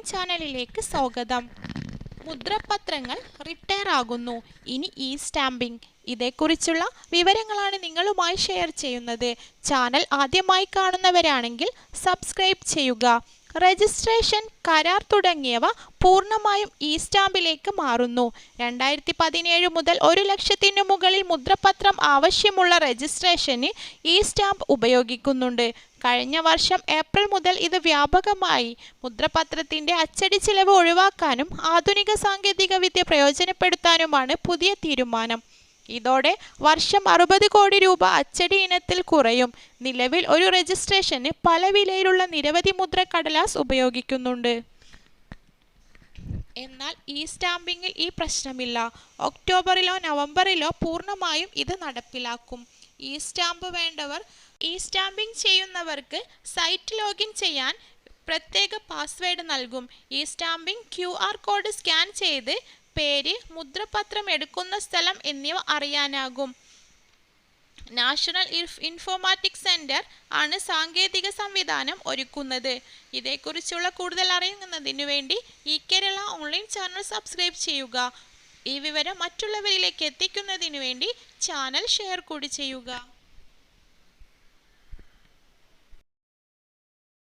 ചാനലിലേക്ക് സ്വാഗതം. മുദ്രപത്രങ്ങൾ റിട്ടയർ ആകുന്നു. ഇനി ഇ സ്റ്റാമ്പിംഗ് ഇതേക്കുറിച്ചുള്ള വിവരങ്ങളാണ് നിങ്ങളുമായി ഷെയർ ചെയ്യുന്നത്. ചാനൽ ആദ്യമായി കാണുന്നവരാണെങ്കിൽ സബ്സ്ക്രൈബ് ചെയ്യുക. രജിസ്ട്രേഷൻ കരാർ തുടങ്ങിയവ പൂർണമായും ഇ സ്റ്റാമ്പിലേക്ക് മാറുന്നു. രണ്ടായിരത്തി പതിനേഴ് മുതൽ ഒരു ലക്ഷത്തിനു മുകളിൽ മുദ്രപത്രം ആവശ്യമുള്ള രജിസ്ട്രേഷന് ഇ സ്റ്റാമ്പ് ഉപയോഗിക്കുന്നുണ്ട്. കഴിഞ്ഞ വർഷം ഏപ്രിൽ മുതൽ ഇത് വ്യാപകമായി. മുദ്രപത്രത്തിന്റെ അച്ചടി ചിലവ് ഒഴിവാക്കാനും ആധുനിക സാങ്കേതിക വിദ്യ പ്രയോജനപ്പെടുത്താനുമാണ് പുതിയ തീരുമാനം. ഇതോടെ വർഷം അറുപത് കോടി രൂപ അച്ചടി ഇനത്തിൽ കുറയും. നിലവിൽ ഒരു രജിസ്ട്രേഷന് പല വിലയിലുള്ള നിരവധി മുദ്ര കടലാസ് ഉപയോഗിക്കുന്നുണ്ട്. എന്നാൽ ഈ സ്റ്റാമ്പിങ്ങിൽ ഈ പ്രശ്നമില്ല. ഒക്ടോബറിലോ നവംബറിലോ പൂർണമായും ഇത് നടപ്പിലാക്കും. ഈ സ്റ്റാമ്പ് വേണ്ടവർ ഈ സ്റ്റാമ്പിംഗ് ചെയ്യുന്നവർക്ക് സൈറ്റ് ലോഗിൻ ചെയ്യാൻ പ്രത്യേക പാസ്വേഡ് നൽകും. ഈ stamping Q R code scan ചെയ്ത് പേര് മുദ്രപത്രം എടുക്കുന്ന സ്ഥലം എന്നിവ അറിയാനാകും. നാഷണൽ ഇൻഫോർമാറ്റിക് സെന്റർ ആണ് സാങ്കേതിക സംവിധാനം ഒരുക്കുന്നത്. ഇതേക്കുറിച്ചുള്ള കൂടുതൽ അറിയുന്നതിന് വേണ്ടി ഈ കേരള ഓൺലൈൻ ചാനൽ സബ്സ്ക്രൈബ് ചെയ്യുക. ഈ വിവരം മറ്റുള്ളവരിലേക്ക് എത്തിക്കുന്നതിന് വേണ്ടി ചാനൽ ഷെയർ കൂടി ചെയ്യുക.